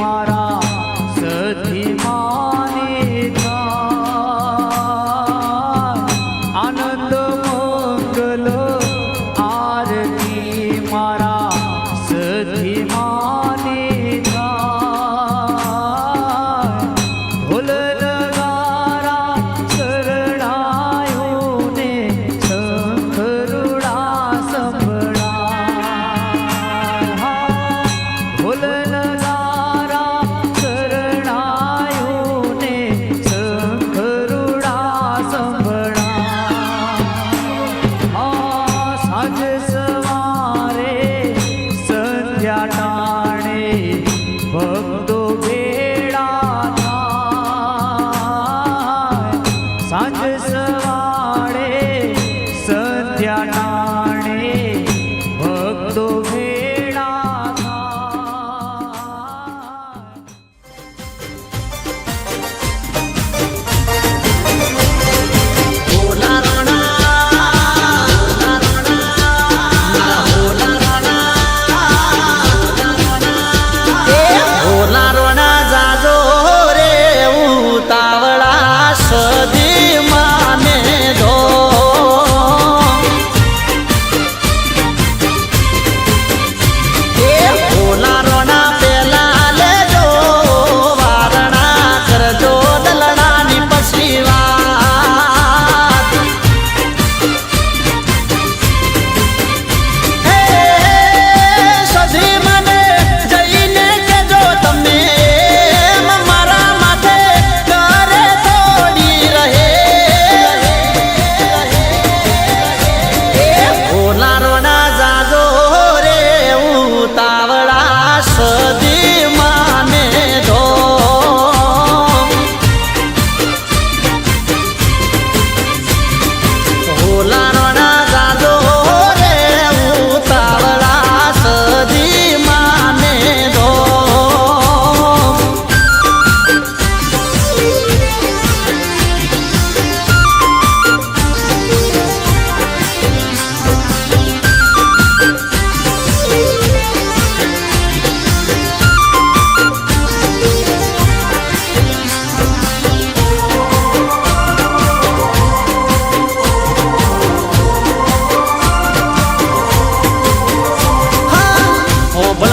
મારા સથી માને આનંદ મંગલ આરતી મારા સથી ojo